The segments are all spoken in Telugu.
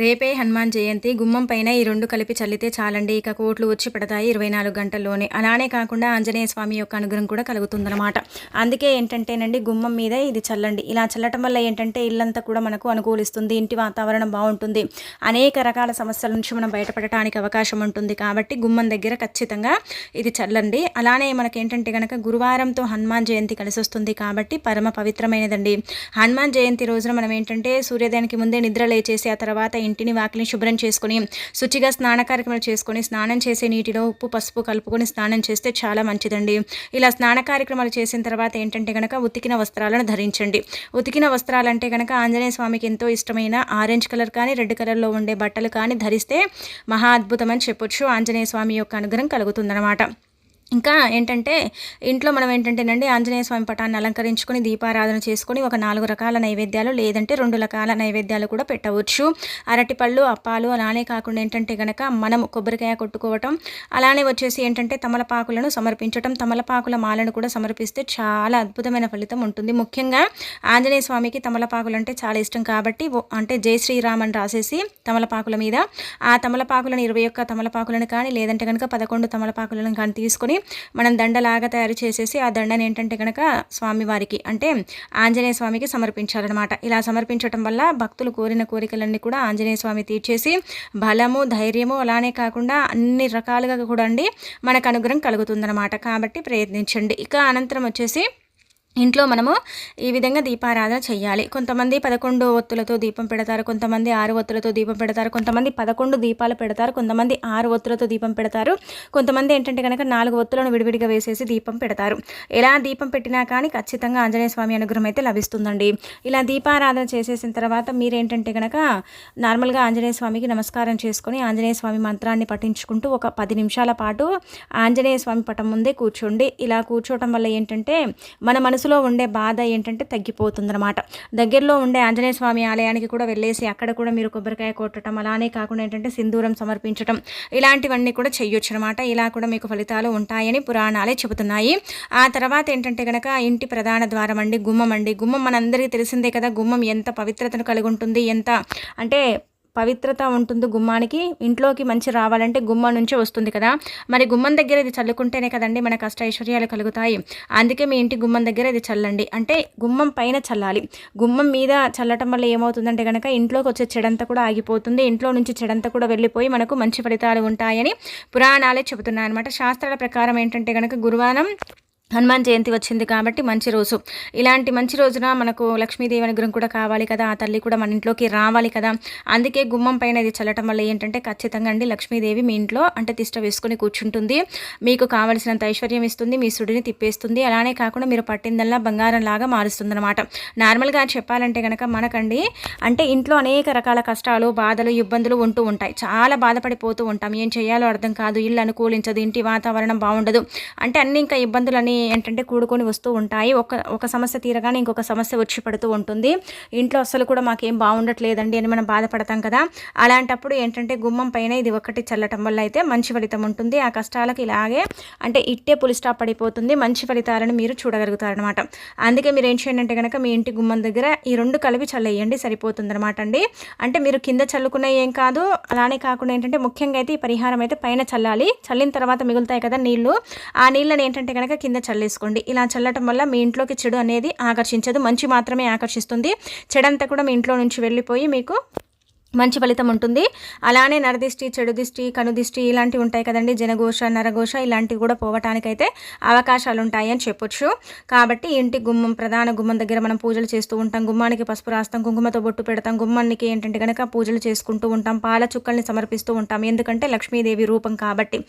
రేపే హనుమాన్ జయంతి. గుమ్మం పైన ఈ రెండు కలిపి చల్లితే చాలండి. ఇక కోట్లు వచ్చి పడతాయి ఇరవై నాలుగు గంటల్లోనే. అలానే కాకుండా ఆంజనేయ స్వామి యొక్క అనుగ్రహం కూడా కలుగుతుందన్నమాట. అందుకే ఏంటంటేనండి గుమ్మం మీద ఇది చల్లండి. ఇలా చల్లటం వల్ల ఏంటంటే ఇల్లంతా కూడా మనకు అనుకూలిస్తుంది. ఇంటి వాతావరణం బాగుంటుంది. అనేక రకాల సమస్యల నుంచి మనం బయటపడటానికి అవకాశం ఉంటుంది. కాబట్టి గుమ్మం దగ్గర ఖచ్చితంగా ఇది చల్లండి. అలానే మనకి ఏంటంటే కనుక గురువారంతో హనుమాన్ జయంతి కలిసి వస్తుంది కాబట్టి పరమ పవిత్రమైనదండి. హనుమాన్ జయంతి రోజున మనం ఏంటంటే సూర్యోదయానికి ముందే నిద్ర లేచేసి ఆ తర్వాత ఇంటిని వాకిలిని శుభ్రం చేసుకుని శుచిగా స్నాన కార్యక్రమాలు చేసుకొని స్నానం చేసే నీటిలో ఉప్పు పసుపు కలుపుకొని స్నానం చేస్తే చాలా మంచిదండి. ఇలా స్నాన కార్యక్రమాలు చేసిన తర్వాత ఏంటంటే కనుక ఉతికిన వస్త్రాలను ధరించండి. ఉతికిన వస్త్రాలంటే కనుక ఆంజనేయ స్వామికి ఎంతో ఇష్టమైన ఆరెంజ్ కలర్ కానీ రెడ్ కలర్లో ఉండే బట్టలు కానీ ధరిస్తే మహా అద్భుతం అని చెప్పొచ్చు. ఆంజనేయ స్వామి యొక్క అనుగ్రహం కలుగుతుందన్నమాట. ఇంకా ఏంటంటే ఇంట్లో మనం ఏంటంటేనండి ఆంజనేయ స్వామి పటాన్ని అలంకరించుకొని దీపారాధన చేసుకొని ఒక నాలుగు రకాల నైవేద్యాలు లేదంటే రెండు రకాల నైవేద్యాలు కూడా పెట్టవచ్చు. అరటిపళ్ళు అప్పాలు అలానే కాకుండా ఏంటంటే కనుక మనం కొబ్బరికాయ కొట్టుకోవటం అలానే వచ్చేసి ఏంటంటే తమలపాకులను సమర్పించటం తమలపాకుల మాలను కూడా సమర్పిస్తే చాలా అద్భుతమైన ఫలితం ఉంటుంది. ముఖ్యంగా ఆంజనేయ స్వామికి తమలపాకులు అంటే చాలా ఇష్టం కాబట్టి అంటే జై శ్రీరామ్ అని రాసేసి తమలపాకుల మీద ఆ తమలపాకులను ఇరవై ఒక్క తమలపాకులను కానీ లేదంటే కనుక పదకొండు తమలపాకులను కానీ తీసుకొని మనం దండలాగా తయారు చేసేసి ఆ దండని ఏంటంటే కనుక స్వామివారికి అంటే ఆంజనేయ స్వామికి సమర్పించాలన్నమాట. ఇలా సమర్పించడం వల్ల భక్తులు కోరిన కోరికలన్నీ కూడా ఆంజనేయ స్వామి తీర్చేసి బలము ధైర్యము అలానే కాకుండా అన్ని రకాలుగా కూడా అండి మనకు అనుగ్రహం కలుగుతుందన్నమాట. కాబట్టి ప్రయత్నించండి. ఇక అనంతరం వచ్చేసి ఇంట్లో మనము ఈ విధంగా దీపారాధన చేయాలి కొంతమంది పదకొండు ఒత్తులతో దీపం పెడతారు కొంతమంది ఆరు ఒత్తులతో దీపం పెడతారు కొంతమంది పదకొండు దీపాలు పెడతారు కొంతమంది ఆరు ఒత్తులతో దీపం పెడతారు. కొంతమంది ఏంటంటే కనుక నాలుగు ఒత్తులను విడివిడిగా వేసేసి దీపం పెడతారు. ఎలా దీపం పెట్టినా కానీ ఖచ్చితంగా ఆంజనేయ స్వామి అనుగ్రహం అయితే లభిస్తుందండి. ఇలా దీపారాధన చేసేసిన తర్వాత మీరేంటంటే కనుక నార్మల్గా ఆంజనేయ స్వామికి నమస్కారం చేసుకొని ఆంజనేయ స్వామి మంత్రాన్ని పఠించుకుంటూ ఒక పది నిమిషాల పాటు ఆంజనేయ స్వామి పటం ముందే కూర్చోండి. ఇలా కూర్చోవటం వల్ల ఏంటంటే మన మనసు మనసులో ఉండే బాధ ఏంటంటే తగ్గిపోతుందన్నమాట. దగ్గరలో ఉండే ఆంజనేయ స్వామి ఆలయానికి కూడా వెళ్ళేసి అక్కడ కూడా మీరు కొబ్బరికాయ కొట్టడం అలానే కాకుండా ఏంటంటే సింధూరం సమర్పించడం ఇలాంటివన్నీ కూడా చేయొచ్చు అనమాట ఇలా కూడా మీకు ఫలితాలు ఉంటాయని పురాణాలే చెబుతున్నాయి. ఆ తర్వాత ఏంటంటే కనుక ఇంటి ప్రధాన ద్వారం అండి గుమ్మం అండి. గుమ్మం మనందరికీ తెలిసిందే కదా గుమ్మం ఎంత పవిత్రతను కలిగి ఉంటుంది ఎంత అంటే పవిత్రత ఉంటుంది గుమ్మానికి. ఇంట్లోకి మంచి రావాలంటే గుమ్మం నుంచే వస్తుంది కదా. మరి గుమ్మం దగ్గర ఇది చల్లుకుంటేనే కదండి మన కష్ట ఐశ్వర్యాలు కలుగుతాయి. అందుకే మీ ఇంటి గుమ్మం దగ్గర ఇది చల్లండి. అంటే గుమ్మం పైన చల్లాలి. గుమ్మం మీద చల్లటం వల్ల ఏమవుతుందంటే కనుక ఇంట్లోకి వచ్చే చెడంతా కూడా ఆగిపోతుంది. ఇంట్లో నుంచి చెడంతా కూడా వెళ్ళిపోయి మనకు మంచి ఫలితాలు ఉంటాయని పురాణాలే చెబుతున్నాయి అనమాట శాస్త్రాల ప్రకారం ఏంటంటే కనుక గురువారం హనుమాన్ జయంతి వచ్చింది కాబట్టి మంచి రోజు. ఇలాంటి మంచి రోజున మనకు లక్ష్మీదేవి అనుగ్రహం కూడా కావాలి కదా ఆ తల్లి కూడా మన ఇంట్లోకి రావాలి కదా. అందుకే గుమ్మం పైన ఇది చల్లటం వల్ల ఏంటంటే ఖచ్చితంగా అండి లక్ష్మీదేవి మీ ఇంట్లో అంటే తిష్ట వేసుకుని కూర్చుంటుంది. మీకు కావలసినంత ఐశ్వర్యం ఇస్తుంది మీ సుడిని తిప్పేస్తుంది. అలానే కాకుండా మీరు పట్టిందల్లా బంగారం లాగా మారుస్తుంది అనమాట నార్మల్గా చెప్పాలంటే కనుక మనకండి అంటే ఇంట్లో అనేక రకాల కష్టాలు బాధలు ఇబ్బందులు ఉంటూ ఉంటాయి. చాలా బాధపడిపోతూ ఉంటాం. ఏం చేయాలో అర్థం కాదు. ఇల్లు అనుకూలించదు. ఇంటి వాతావరణం బాగుండదు. అంటే అన్ని ఇంకా ఇబ్బందులని ఏంటంటే కూడుకొని వస్తూ ఉంటాయి. ఒక ఒక సమస్య తీరగానే ఇంకొక సమస్య వచ్చి పడుతూ ఉంటుంది. ఇంట్లో అసలు కూడా మాకేం బాగుండట్లేదండి అని మనం బాధపడతాం కదా. అలాంటప్పుడు ఏంటంటే గుమ్మం పైన ఇది ఒకటి చల్లటం వల్ల అయితే మంచి ఫలితం ఉంటుంది. ఆ కష్టాలకు ఇలాగే అంటే ఇట్టే పులి స్టాప్ పడిపోతుంది. మంచి ఫలితాలను మీరు చూడగలుగుతారనమాట అందుకే మీరు ఏం చేయండి అంటే కనుక మీ ఇంటి గుమ్మం దగ్గర ఈ రెండు కలిపి చల్లేయండి. సరిపోతుందన్నమాట అండి. అంటే మీరు కింద చల్లుకునే ఏం కాదు. అలానే కాకుండా ఏంటంటే ముఖ్యంగా అయితే ఈ పరిహారం అయితే పైన చల్లాలి. చల్లిన తర్వాత మిగులుతాయి కదా నీళ్ళు. ఆ నీళ్ళని ఏంటంటే కనుక కింద చల్లేసుకోండి. ఇలా చల్లటం వల్ల మీ ఇంట్లోకి చెడు అనేది ఆకర్షించదు. మంచి మాత్రమే ఆకర్షిస్తుంది. చెడంతా కూడా మీ ఇంట్లో నుంచి వెళ్ళిపోయి మీకు మంచి ఫలితం ఉంటుంది. అలానే నరదిష్టి చెడు దిష్టి కనుదిష్టి ఇలాంటివి ఉంటాయి కదండి. జనఘోష నరఘోష ఇలాంటివి కూడా పోవటానికైతే అవకాశాలు ఉంటాయి అని చెప్పొచ్చు. కాబట్టి ఇంటి గుమ్మం ప్రధాన గుమ్మం దగ్గర మనం పూజలు చేస్తూ ఉంటాం. గుమ్మానికి పసుపు రాస్తాం కుంకుమతో బొట్టు పెడతాం. గుమ్మానికి ఏంటంటే కనుక పూజలు చేసుకుంటూ ఉంటాం పాల చుక్కల్ని సమర్పిస్తూ ఉంటాం. ఎందుకంటే లక్ష్మీదేవి రూపం కాబట్టి.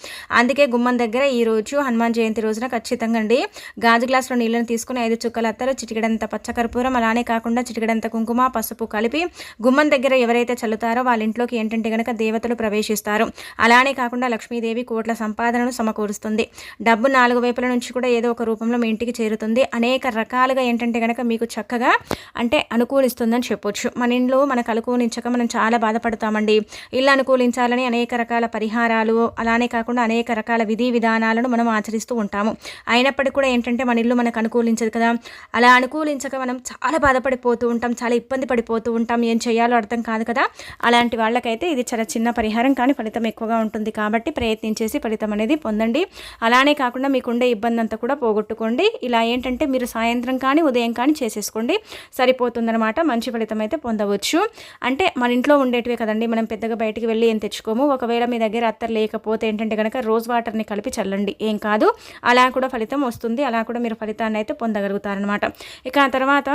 అందుకే గుమ్మం దగ్గర ఈరోజు హనుమాన్ జయంతి రోజున ఖచ్చితంగా అండి గాజు గ్లాసులో నీళ్ళని తీసుకుని ఐదు చుక్కల అత్తరు. చిటికడంత పచ్చకర్పూరం అలానే కాకుండా చిటికడంత కుంకుమ పసుపు కలిపి గుమ్మం దగ్గర ఎవరైతే చల్ల చల్లుతారో వాళ్ళ ఇంట్లోకి ఏంటంటే కనుక దేవతలు ప్రవేశిస్తారు. అలానే కాకుండా లక్ష్మీదేవి కోట్ల సంపాదనను సమకూరుస్తుంది. డబ్బు నాలుగు వైపుల నుంచి కూడా ఏదో ఒక రూపంలో మీ ఇంటికి చేరుతుంది. అనేక రకాలుగా ఏంటంటే కనుక మీకు చక్కగా అంటే అనుకూలిస్తుందని చెప్పొచ్చు. మన ఇంట్లో మనకు అనుకూలించక మనం చాలా బాధపడతామండి. ఇల్లు అనుకూలించాలని అనేక రకాల పరిహారాలు అలానే కాకుండా అనేక రకాల విధి విధానాలను మనం ఆచరిస్తూ ఉంటాము. అయినప్పటికీ కూడా ఏంటంటే మన ఇల్లు మనకు అనుకూలించదు కదా. అలా అనుకూలించక మనం చాలా బాధపడిపోతూ ఉంటాం చాలా ఇబ్బంది పడిపోతూ ఉంటాం. ఏం చేయాలో అర్థం కాదు కదా. అలాంటి వాళ్ళకైతే ఇది చాలా చిన్న పరిహారం కానీ ఫలితం ఎక్కువగా ఉంటుంది కాబట్టి ప్రయత్నించేసి ఫలితం అనేది పొందండి. అలానే కాకుండా మీకుండే ఇబ్బంది అంతా కూడా పోగొట్టుకోండి. ఇలా ఏంటంటే మీరు సాయంత్రం కానీ ఉదయం కానీ చేసేసుకోండి. సరిపోతుందనమాట మంచి ఫలితం అయితే పొందవచ్చు. అంటే మన ఇంట్లో ఉండేటివే కదండి. మనం పెద్దగా బయటికి వెళ్ళి ఏం తెచ్చుకోము. ఒకవేళ మీ దగ్గర అత్తర్ లేకపోతే ఏంటంటే కనుక రోజ్ వాటర్ని కలిపి చల్లండి. ఏం కాదు. అలా కూడా ఫలితం వస్తుంది. అలా కూడా మీరు ఫలితాన్ని అయితే పొందగలుగుతారనమాట ఇక ఆ తర్వాత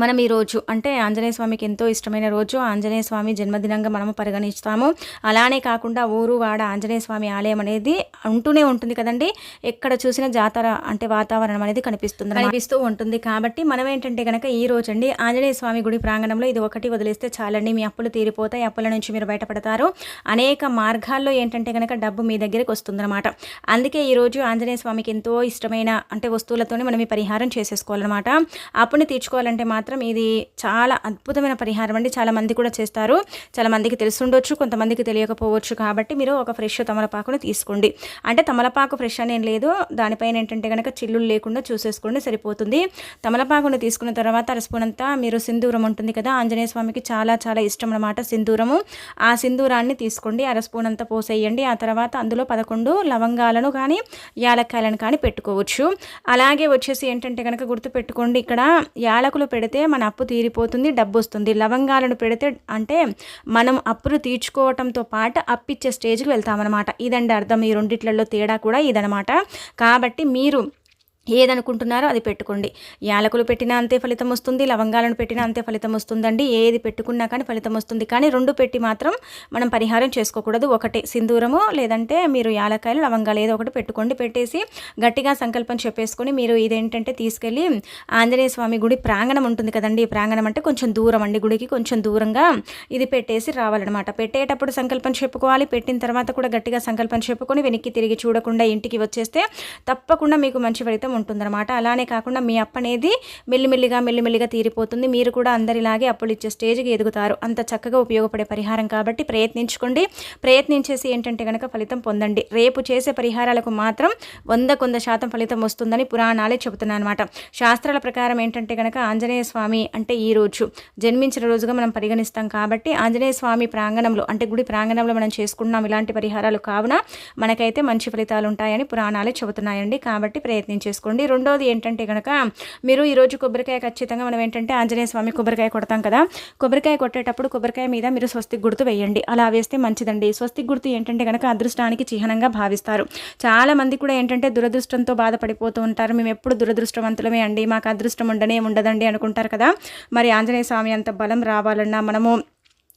మనం ఈరోజు అంటే ఆంజనేయ స్వామికి ఎంతో ఇష్టమైన రోజు ఆంజనేయ స్వామి జన్మదినంగా మనము పరిగణిస్తాము. అలానే కాకుండా ఊరు వాడ ఆంజనేయ స్వామి ఆలయం అనేది ఉంటూనే ఉంటుంది కదండి. ఎక్కడ చూసిన జాతర అంటే వాతావరణం అనేది కనిపిస్తుంది కనిపిస్తూ ఉంటుంది కాబట్టి మనం ఏంటంటే కనుక ఈ రోజు అండి ఆంజనేయ స్వామి గుడి ప్రాంగణంలో ఇది ఒకటి వదిలేస్తే చాలండి. మీ అప్పులు తీరిపోతాయి అప్పుల నుంచి మీరు బయటపడతారు. అనేక మార్గాల్లో ఏంటంటే కనుక డబ్బు మీ దగ్గరికి వస్తుందన్నమాట. అందుకే ఈరోజు ఆంజనేయ స్వామికి ఎంతో ఇష్టమైన అంటే వస్తువులతోనే మనం ఈ పరిహారం చేసేసుకోవాలన్నమాట. అప్పుని తీర్చుకోవాలంటే మాత్రం మాత్రం ఇది చాలా అద్భుతమైన పరిహారం అండి. చాలామంది కూడా చేస్తారు. చాలా మందికి తెలుసుండొచ్చు కొంతమందికి తెలియకపోవచ్చు కాబట్టి మీరు ఒక ఫ్రెష్ తమలపాకును తీసుకోండి. అంటే తమలపాకు ఫ్రెష్ అనేం లేదు. దానిపైన ఏంటంటే కనుక చిల్లులు లేకుండా చూసేసుకోండి సరిపోతుంది. తమలపాకును తీసుకున్న తర్వాత అరస్పూనంతా మీరు సింధూరం ఉంటుంది కదా ఆంజనేయ స్వామికి చాలా చాలా ఇష్టం అనమాట సింధూరము. ఆ సింధూరాన్ని తీసుకోండి అరస్పూన్ అంతా పోసేయండి. ఆ తర్వాత అందులో పదకొండు లవంగాలను కానీ యాలక్కాయలను కానీ పెట్టుకోవచ్చు. అలాగే వచ్చేసి ఏంటంటే కనుక గుర్తు పెట్టుకోండి ఇక్కడ యాలకులు పెడితే పెడితే మన అప్పు తీరిపోతుంది డబ్బు వస్తుంది లవంగాలను పెడితే అంటే మనం అప్పులు తీర్చుకోవటంతో పాటు అప్పిచ్చే స్టేజ్కి వెళ్తామన్నమాట. ఇదండి అర్థం. ఈ రెండిట్లలో తేడా కూడా ఇదనమాట కాబట్టి మీరు ఏదనుకుంటున్నారో అది పెట్టుకోండి. యాలకులు పెట్టినా అంతే ఫలితం వస్తుంది లవంగాలను పెట్టినా అంతే ఫలితం వస్తుందండి. ఏది పెట్టుకున్నా కానీ ఫలితం వస్తుంది. కానీ రెండు పెట్టి మాత్రం మనం పరిహారం చేసుకోకూడదు. ఒకటే సింధూరము లేదంటే మీరు యాలకాయలు లవంగాలు ఏదో ఒకటి పెట్టుకోండి. పెట్టేసి గట్టిగా సంకల్పం చెప్పేసుకొని మీరు ఇదేంటంటే తీసుకెళ్ళి ఆంజనేయ స్వామి గుడి ప్రాంగణం ఉంటుంది కదండి. ప్రాంగణం అంటే కొంచెం దూరం అండి గుడికి. కొంచెం దూరంగా ఇది పెట్టేసి రావాలన్నమాట. పెట్టేటప్పుడు సంకల్పం చెప్పుకోవాలి. పెట్టిన తర్వాత కూడా గట్టిగా సంకల్పం చెప్పుకొని వెనక్కి తిరిగి చూడకుండా ఇంటికి వచ్చేస్తే తప్పకుండా మీకు మంచి ఫలితం ఉంటుందన్నమాట. అలానే కాకుండా మీ అప్పు అనేది మెల్లిమెల్లిగా మెల్లిమెల్లిగా తీరిపోతుంది. మీరు కూడా అందరిలాగే అప్పులు ఇచ్చే స్టేజ్కి ఎదుగుతారు. అంత చక్కగా ఉపయోగపడే పరిహారం కాబట్టి ప్రయత్నించుకోండి. ప్రయత్నించేసి ఏంటంటే కనుక ఫలితం పొందండి. రేపు చేసే పరిహారాలకు మాత్రం వంద కొంద శాతం ఫలితం వస్తుందని పురాణాలే చెబుతున్నాను అనమాట శాస్త్రాల ప్రకారం ఏంటంటే కనుక ఆంజనేయ స్వామి అంటే ఈ రోజు. జన్మించిన రోజుగా మనం పరిగణిస్తాం కాబట్టి ఆంజనేయ స్వామి ప్రాంగణంలో అంటే గుడి ప్రాంగణంలో మనం చేసుకున్నాం ఇలాంటి పరిహారాలు కావున మనకైతే మంచి ఫలితాలు ఉంటాయని పురాణాలే చెబుతున్నాయండి. కాబట్టి ప్రయత్నించేసుకోండి చేసుకోండి. రెండోది ఏంటంటే కనుక మీరు ఈరోజు కొబ్బరికాయ ఖచ్చితంగా మనం ఏంటంటే ఆంజనేయ స్వామి కొబ్బరికాయ కొడతాం కదా కొబ్బరికాయ కొట్టేటప్పుడు కొబ్బరికాయ మీద మీరు స్వస్తి గుర్తు వేయండి. అలా వేస్తే మంచిదండి. స్వస్తి గుర్తు ఏంటంటే కనుక అదృష్టానికి చిహ్నంగా భావిస్తారు. చాలా మంది కూడా ఏంటంటే దురదృష్టంతో బాధపడిపోతూ ఉంటారు. మేము ఎప్పుడు దురదృష్టవంతులమే అండి. మాకు అదృష్టం ఉండనే ఉండదండి అనుకుంటారు కదా. మరి ఆంజనేయ స్వామి అంత బలం రావాలన్నా మనము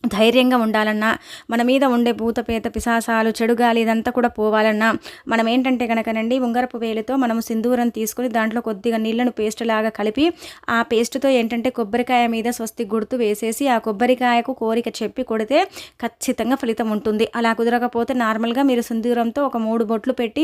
ధైర్యంగా ఉండాలన్నా మన మీద ఉండే భూతపేత పిశాసాలు చెడుగాలి ఇదంతా కూడా పోవాలన్నా మనం ఏంటంటే కనుకనండి ఉంగరపు వేలుతో మనం సింధూరం తీసుకుని దాంట్లో కొద్దిగా నీళ్ళను పేస్ట్ లాగా కలిపి ఆ పేస్ట్తో ఏంటంటే కొబ్బరికాయ మీద స్వస్తి గుర్తు వేసేసి ఆ కొబ్బరికాయకు కోరిక చెప్పి కొడితే ఖచ్చితంగా ఫలితం ఉంటుంది. అలా కుదరకపోతే నార్మల్గా మీరు సింధూరంతో ఒక మూడు బొట్లు పెట్టి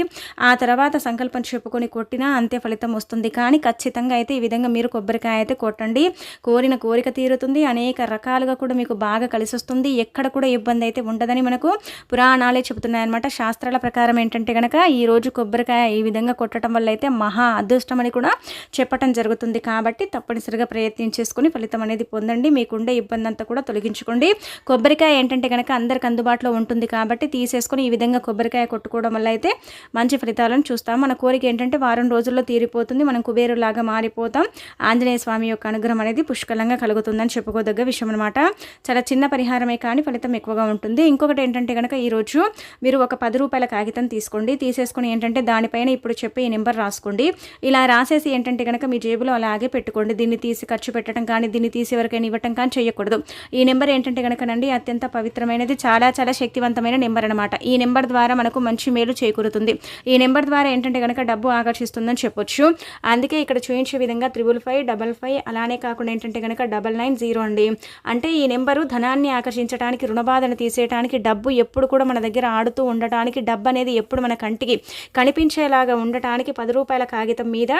ఆ తర్వాత సంకల్పం చెప్పుకొని కొట్టినా అంతే ఫలితం వస్తుంది. కానీ ఖచ్చితంగా అయితే ఈ విధంగా మీరు కొబ్బరికాయ అయితే కొట్టండి. కోరిన కోరిక తీరుతుంది. అనేక రకాలుగా కూడా మీకు బాగా కలిసి కలిసి వస్తుంది ఎక్కడ కూడా ఇబ్బంది అయితే ఉండదని మనకు పురాణాలే చెబుతున్నాయన్నమాట. శాస్త్రాల ప్రకారం ఏంటంటే కనుక ఈ రోజు కొబ్బరికాయ ఈ విధంగా కొట్టడం వల్ల అయితే మహా అదృష్టం అని కూడా చెప్పటం జరుగుతుంది. కాబట్టి తప్పనిసరిగా ప్రయత్నం చేసుకుని ఫలితం అనేది పొందండి. మీకుండే ఇబ్బంది అంతా కూడా తొలగించుకోండి. కొబ్బరికాయ ఏంటంటే కనుక అందరికి అందుబాటులో ఉంటుంది కాబట్టి తీసేసుకొని ఈ విధంగా కొబ్బరికాయ కొట్టుకోవడం వల్ల అయితే మంచి ఫలితాలను చూస్తాం. మన కోరిక ఏంటంటే వారం రోజుల్లో తీరిపోతుంది. మనం కుబేరులాగా మారిపోతాం. ఆంజనేయ స్వామి యొక్క అనుగ్రహం అనేది పుష్కలంగా కలుగుతుందని చెప్పుకోదగ్గ విషయం అనమాట చాలా చిన్న పరిహారమే కానీ ఫలితం ఎక్కువగా ఉంటుంది. ఇంకొకటి ఏంటంటే కనుక ఈరోజు మీరు ఒక పది రూపాయల కాగితం తీసుకోండి. తీసేసుకుని ఏంటంటే దానిపైన ఇప్పుడు చెప్పే ఈ నెంబర్ రాసుకోండి. ఇలా రాసేసి ఏంటంటే కనుక మీ జేబులో అలాగే పెట్టుకోండి. దీన్ని తీసి ఖర్చు పెట్టడం కానీ దీన్ని తీసి ఎవరికైనా ఇవ్వటం కానీ చేయకూడదు. ఈ నెంబర్ ఏంటంటే కనుకనండి అత్యంత పవిత్రమైనది చాలా చాలా శక్తివంతమైన నెంబర్ అనమాట ఈ నెంబర్ ద్వారా మనకు మంచి మేలు చేకూరుతుంది. ఈ నెంబర్ ద్వారా ఏంటంటే కనుక డబ్బు ఆకర్షిస్తుందని చెప్పొచ్చు. అందుకే ఇక్కడ చూపించే విధంగా త్రిబుల్ ఫైవ్ డబల్ ఫైవ్ అలానే కాకుండా ఏంటంటే కనుక డబల్ నైన్ జీరో అండి. అంటే ఈ నెంబరు ధనాన్ని ఆకర్షించడానికి రుణబాధను తీసేయడానికి డబ్బు ఎప్పుడు కూడా మన దగ్గర ఆడుతూ ఉండటానికి డబ్బు అనేది ఎప్పుడు మన కంటికి కనిపించేలాగా ఉండటానికి పది రూపాయల కాగితం మీద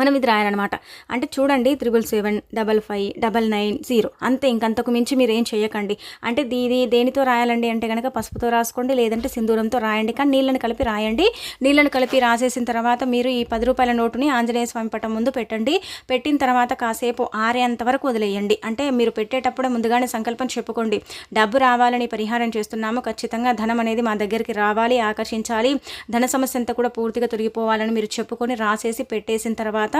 మనం ఇది రాయాలన్నమాట. అంటే చూడండి triple seven double five double nine zero అంతే ఇంకంతకు మించి మీరు ఏం చేయకండి అంటే దీది దేనితో రాయాలండి అంటే కనుక పసుపుతో రాసుకోండి లేదంటే సింధూరంతో రాయండి. కానీ నీళ్ళని కలిపి రాయండి. నీళ్ళని కలిపి రాసేసిన తర్వాత మీరు ఈ పది రూపాయల నోటుని ఆంజనేయ స్వామి పటం ముందు పెట్టండి. పెట్టిన తర్వాత కాసేపు ఆరేంత వరకు వదిలేయండి. అంటే మీరు పెట్టేటప్పుడే ముందుగానే సంకల్పం చెప్పుకోండి. డబ్బు రావాలని పరిహారం చేస్తున్నాము. ఖచ్చితంగా ధనం అనేది మా దగ్గరికి రావాలి ఆకర్షించాలి. ధన సమస్య అంతా కూడా పూర్తిగా తొలగిపోవాలని మీరు చెప్పుకొని రాసేసి పెట్టేసిన తర్వాత తర్వాత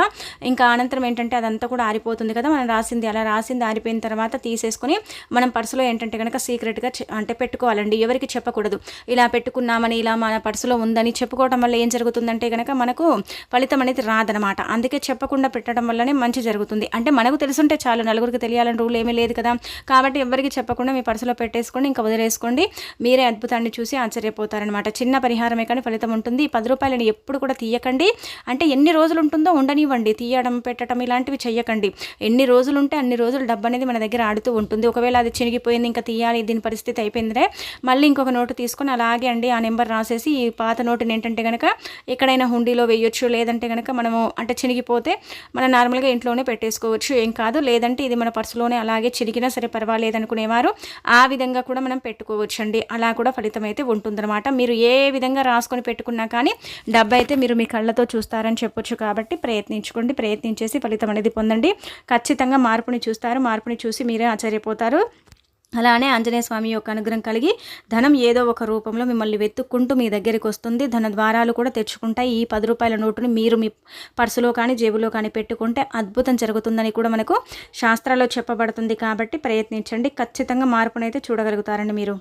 ఇంకా అనంతరం ఏంటంటే అదంతా కూడా ఆరిపోతుంది కదా మనం రాసింది అలా రాసింది ఆరిపోయిన తర్వాత తీసేసుకొని మనం పర్సులో ఏంటంటే కనుక సీక్రెట్గా అంటే పెట్టుకోవాలండి. ఎవరికి చెప్పకూడదు. ఇలా పెట్టుకున్నామని ఇలా మన పర్సులో ఉందని చెప్పుకోవడం వల్ల ఏం జరుగుతుందంటే కనుక మనకు ఫలితం అనేది రాదనమాట. అందుకే చెప్పకుండా పెట్టడం వల్లనే మంచి జరుగుతుంది. అంటే మనకు తెలుసుంటే చాలు నలుగురికి తెలియాలని రూల్ ఏమీ లేదు కదా. కాబట్టి ఎవరికి చెప్పకుండా మీ పర్సులో పెట్టేసుకోండి ఇంకా వదిలేసుకోండి. మీరే అద్భుతాన్ని చూసి ఆశ్చర్యపోతారనమాట. చిన్న పరిహారమే కానీ ఫలితం ఉంటుంది. ఈ పది రూపాయలని ఎప్పుడు కూడా తీయకండి. అంటే ఎన్ని రోజులు ఉంటుందో ఉండనివ్వండి తీయడం పెట్టడం ఇలాంటివి చెయ్యకండి. ఎన్ని రోజులు ఉంటే అన్ని రోజులు డబ్బు అనేది మన దగ్గర ఆడుతూ ఉంటుంది. ఒకవేళ అది చినిగిపోయింది ఇంకా తీయాలి దీని పరిస్థితి అయిపోయిందిరే మళ్ళీ ఇంకొక నోటు తీసుకొని అలాగే అండి ఆ నెంబర్ రాసేసి ఈ పాత నోటుని ఏంటంటే కనుక ఎక్కడైనా హుండీలో వేయొచ్చు లేదంటే కనుక మనము అంటే చినిగిపోతే మనం నార్మల్గా ఇంట్లోనే పెట్టేసుకోవచ్చు. ఏం కాదు లేదంటే ఇది మన పర్సులోనే అలాగే చిరిగినా సరే పర్వాలేదు అనుకునేవారు ఆ విధంగా కూడా మనం పెట్టుకోవచ్చు అండి అలా కూడా ఫలితం అయితే ఉంటుందన్నమాట. మీరు ఏ విధంగా రాసుకొని పెట్టుకున్నా కానీ డబ్బు అయితే మీరు మీ కళ్ళతో చూస్తారని చెప్పొచ్చు కాబట్టి ప్రయత్నించుకోండి ప్రయత్నించేసి ఫలితం అనేది పొందండి. ఖచ్చితంగా మార్పుని చూస్తారు మార్పుని చూసి మీరే ఆశ్చర్యపోతారు. అలానే ఆంజనేయ స్వామి యొక్క అనుగ్రహం కలిగి ధనం ఏదో ఒక రూపంలో మిమ్మల్ని వెతుక్కుంటూ మీ దగ్గరికి వస్తుంది. ధన ద్వారాలు కూడా తెచ్చుకుంటాయి. ఈ పది రూపాయల నోటుని మీరు మీ పర్సులో కానీ జేబులో కానీ పెట్టుకుంటే అద్భుతం జరుగుతుందని కూడా మనకు శాస్త్రాల్లో చెప్పబడుతుంది. కాబట్టి ప్రయత్నించండి. ఖచ్చితంగా మార్పునైతే చూడగలుగుతారండి మీరు.